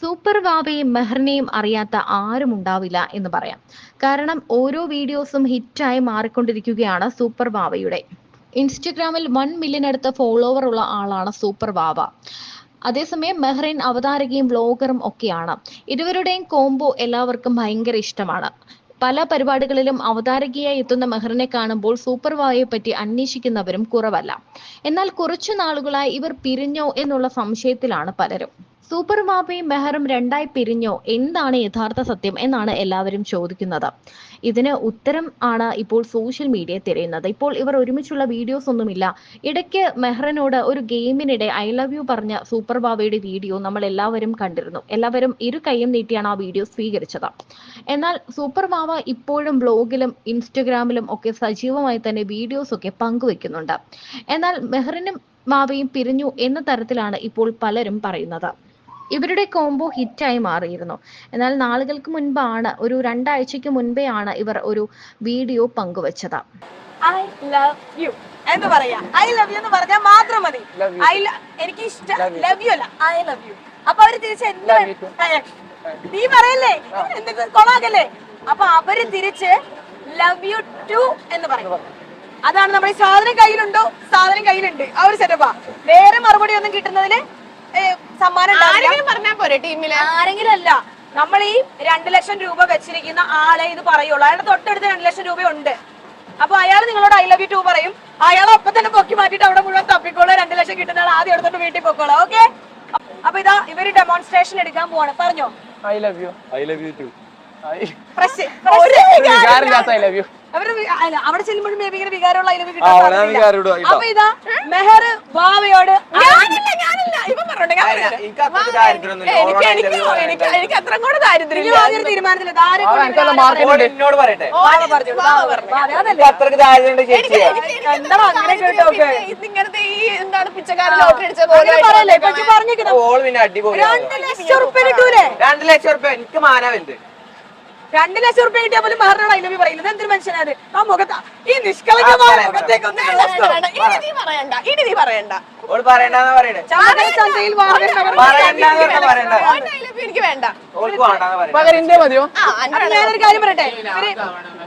Super വാവയും മെഹറിനെയും അറിയാത്ത ആരും ഉണ്ടാവില്ല എന്ന് പറയാം. കാരണം ഓരോ വീഡിയോസും ഹിറ്റായി മാറിക്കൊണ്ടിരിക്കുകയാണ് സൂപ്പർ വാവയുടെ ഇൻസ്റ്റഗ്രാമിൽ വൺ മില്യൺ അടുത്ത ഫോളോവർ ഉള്ള ആളാണ് സൂപ്പർ വാവ അതേസമയം മെഹ്റിൻ അവതാരകയും ബ്ലോഗറും ഒക്കെയാണ്. ഇരുവരുടെയും കോംബോ എല്ലാവർക്കും ഭയങ്കര ഇഷ്ടമാണ്. പല പരിപാടികളിലും അവതാരകയായി എത്തുന്ന മെഹറിനെ കാണുമ്പോൾ സൂപ്പർ വാവയെ പറ്റി അന്വേഷിക്കുന്നവരും കുറവല്ല. എന്നാൽ കുറച്ചു നാളുകളായി ഇവർ പിരിഞ്ഞോ എന്നുള്ള സംശയത്തിലാണ് പലരും. സൂപ്പർ മാപ്പയും മെഹറും രണ്ടായി പിരിഞ്ഞോ? എന്താണ് യഥാർത്ഥ സത്യം എന്നാണ് എല്ലാവരും ചോദിക്കുന്നത്. ഇതിന് ഉത്തരം ആണ് ഇപ്പോൾ സോഷ്യൽ മീഡിയ തിരയുന്നത്. ഇപ്പോൾ ഇവർ ഒരുമിച്ചുള്ള വീഡിയോസ് ഒന്നുമില്ല. ഇടയ്ക്ക് മെഹറിനോട് ഒരു ഗെയിമിനിടെ ഐ ലവ് യു പറഞ്ഞ സൂപ്പർ ബാബയുടെ വീഡിയോ നമ്മൾ എല്ലാവരും കണ്ടിരുന്നു. എല്ലാവരും ഇരു കൈയും നീട്ടിയാണ് ആ വീഡിയോ സ്വീകരിച്ചത്. എന്നാൽ സൂപ്പർ മാവ ഇപ്പോഴും ബ്ലോഗിലും ഇൻസ്റ്റഗ്രാമിലും ഒക്കെ സജീവമായി തന്നെ വീഡിയോസ് ഒക്കെ പങ്കുവെക്കുന്നുണ്ട്. എന്നാൽ മെഹറിനും മാവയും പിരിഞ്ഞു എന്ന തരത്തിലാണ് ഇപ്പോൾ പലരും പറയുന്നത്. ഇവരുടെ കോംബോ ഹിറ്റായി മാറിയിരുന്നു. എന്നാൽ നാളുകൾക്ക് മുൻപാണ് ഒരു രണ്ടാഴ്ചയ്ക്ക് മുൻപേ ആണ് ഇവർ ഒരു വീഡിയോ പങ്കുവച്ചത്. ഐ ലവ് യു എന്ന് പറയാ. ഐ ലവ് യു എന്ന് പറഞ്ഞാൽ മാത്രം മതി. ഐ എനിക്ക് ഇഷ്ടം ലവ് യു അല്ല. ഐ ലവ് യു അപ്പൊ അവർ തിരിച്ച് എന്ത് നീ പറയല്ലേ? എന്തൊക്കെ കൊളാകല്ലേ? അപ്പൊ അവർ തിരിച്ച് ലവ് യു ടു എന്ന് പറയും. അതാണ് നമ്മുടെ സാധനം കയ്യിലുണ്ടോ? സാധനം കയ്യിലുണ്ട്. ആ ഒരു സെറ്റപ്പാ വേറെ മറുപടി ഒന്നും കിട്ടുന്നതിന് സമ്മാനം. ആരെങ്കിലും പറഞ്ഞാ പോരെ ടീമിൽ? ആരെങ്കിലും അല്ല നമ്മൾ ഈ രണ്ട് ലക്ഷം രൂപ വെച്ചിരിക്കുന്ന ആളെ ഇത് പറയുള്ളൂ. അയാളുടെ തൊട്ടടുത്ത് രണ്ട് ലക്ഷം രൂപയുണ്ട്. അപ്പൊ അയാൾ നിങ്ങളോട് ഐ ലവ് യു ടു പറയും. അയാൾ ഒപ്പം തന്നെ പൊക്കി മാറ്റിട്ട് അവിടെ മുഴുവൻ തപ്പിക്കോളൂ. രണ്ട് ലക്ഷം കിട്ടുന്ന ആൾ ആദ്യം എടുത്തോണ്ട് വീട്ടിൽ പൊക്കോളൂ. ഓക്കെ? അപ്പൊ ഇതാ ഇവർ ഡെമോൺസ്ട്രേഷൻ എടുക്കാൻ പോവാണ്. പറഞ്ഞോ. I love you I love you too അവിടെ ചെല്ലുമ്പോഴും ബേബി ഇങ്ങനെ വികാരമുള്ള ഐ ലവ് യു ആ, അവിടെ ഞാൻ വികാരം ഇതാ. അപ്പൊ ഇതാ മെഹർ ബാവയോട് എനിക്ക് അത്ര കൂടെ ദാരിദ്ര്യം ഓൾ എന്നോട് പറയട്ടെ? അത്രയ്ക്ക് ദാരിദ്ര്യം ചേച്ചി. എന്താ അങ്ങനെ കേട്ടോക്കെ ഇങ്ങനത്തെ ഈ എന്താണ് പിച്ചക്കാരൻ ലോട്ടറി അടിച്ച പോലെ അങ്ങനെ പറയല്ലേ? കൊച്ചു പറഞ്ഞിരിക്കണം പിന്നെ അടിപൊളി രണ്ട് ലക്ഷം ഉറുപ്പ്യ കിട്ടൂലേ? രണ്ട് ലക്ഷം റുപ്യ എനിക്ക് മാനാവുണ്ട് രണ്ട് ലക്ഷം റുപ്യ കിട്ടിയാൽ പോലും മഹറിനോട് ഐലവി പറയുന്നത് എന്തൊരു മനുഷ്യനാണ്? ആ മുഖത്ത് ഈ നിഷ്കളങ്കമായ മുഖത്തേക്ക് ഒന്ന് നോക്കൂ. ഇനി നീ പറയണ്ട ഇനി നീ പറയണ്ട. ഓൾ പറയണ്ടെന്ന് പറയണേ. ചന്തയിൽ പറയണ്ടെന്ന് പറയണ്ട? എനിക്ക് വേണ്ട. ഓൾക്ക് വേണ്ടെന്ന് പറയണ്ട പകരം മതിയോ? ഞാനൊരു കാര്യം പറയട്ടെ?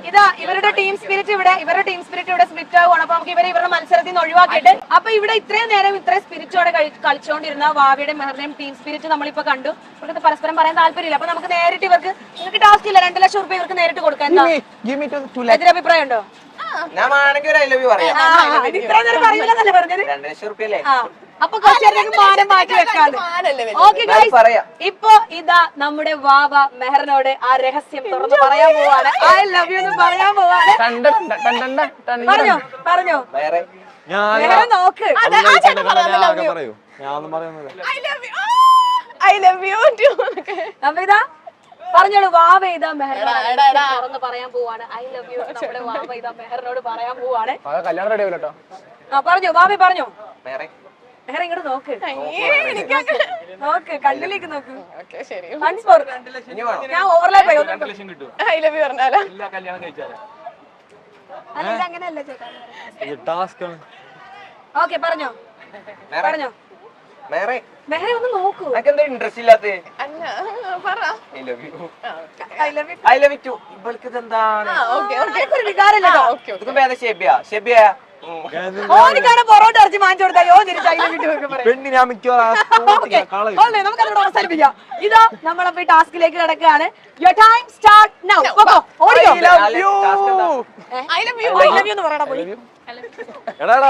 ഇതാ ഇവരുടെ ടീം സ്പിരിറ്റ് ഇവിടെ ഇവരുടെ ടീം സ്പിരിറ്റ് ഇവിടെ സ്പ്ലിറ്റ് ആവുകയാണ് അപ്പൊ നമുക്ക് ഇവരെ ഇവരുടെ മത്സരത്തിൽ നിന്ന് ഒഴിവാക്കിയിട്ട് അപ്പൊ ഇവിടെ ഇത്രയും നേരം ഇത്രയും സ്പിരിറ്റോടെ കളിച്ചുകൊണ്ടിരുന്ന വാവിയുടെ മെഹറിന്റെയും ടീം സ്പിരിറ്റ് നമ്മളിപ്പോ കണ്ടു. ഇവർക്ക് പരസ്പരം പറയാൻ താല്പര്യമില്ല. അപ്പൊ നമുക്ക് നേരിട്ട് ഇവർക്ക് നിങ്ങൾക്ക് ടാസ്ക് ഇല്ല. രണ്ടു ലക്ഷം റുപ്യ ഇവർക്ക് നേരിട്ട് കൊടുക്കാൻ എതിരഭിപ്രായം ഉണ്ടോ? ഞാൻ വേണമെങ്കിൽ ഒരു ഐ ലവ് യു പറയാം. ആ, നേരം പറയൂലെന്നല്ലേ പറഞ്ഞത്? രണ്ട് ലക്ഷം റുപ്യ അല്ലേ ആ അപ്പൊ കുറച്ചേരത്തേക്ക് മാനം മാറ്റി വെക്കാണ്ട്. മാനല്ലേ വലുത്. ഓക്കെ ഞാൻ പറയാം. ഇപ്പൊ ഇതാ നമ്മുടെ വാവ മെഹറിനോട് ആ രഹസ്യം തുറന്ന് പറയാൻ പോവാണ്. ഐ ലവ് യു എന്ന് പറയാൻ പോവാണ്. ടണ്ട ടണ്ട ടണ്ട പറഞ്ഞോ പറഞ്ഞോ. ഞാൻ മെഹർ നോക്ക്. I love you too. അപ്പൊ ഇതാ പറഞ്ഞോളൂ വാവ ഇതാ മെഹറിനോട് എടാ, ആ എടാ, എടാ. രഹസ്യം തുറന്ന് പറയാൻ പോവാണ്. ഐ ലവ് യു നമ്മുടെ വാവ ഇതാ മെഹറിനോട് പറയാൻ പോവാണ്. കല്യാണം റെഡി ആ പറഞ്ഞോ വാവ പറഞ്ഞോ. മെഹർ ഇങ്ങോട്ട് നോക്ക്. നോക്ക് കണ്ണിലേക്ക് നോക്ക്. ഞാൻ ഓവർലാപ്പ് പറഞ്ഞാലോ? കല്യാണം കഴിച്ചാലേ? അല്ല അങ്ങനെയല്ല ചേട്ടാ. ടാസ്ക് ആണ്. ഓക്കെ പറഞ്ഞോ. പറഞ്ഞോ. വേറെ? മെഹറെ ഒന്ന് നോക്കൂ. എന്താ ഇൻട്രസ്റ്റ് ഇല്ലാത്ത? അല്ല പറ. I love you I love you I love you too ഇവൾക്ക് ഇതെന്താണ് ആ ഓക്കെ ഓക്കെ ഒരു വികാരമില്ല? ഓക്കെ ഇതൊക്കെ ഭേദം ഷെബിയ? ഷെബിയ? ഓനിക്കാണ് പൊറോട്ട ഇറച്ചി വാങ്ങിച്ചു കൊടുത്താൽ നമുക്ക് അവസാനിപ്പിക്കാം. ഇതാ നമ്മളപ്പോ ഈ ടാസ്കിലേക്ക് കിടക്കുകയാണ്. Your time start now ഓടിയോ I love you I love you എന്ന് പറയണ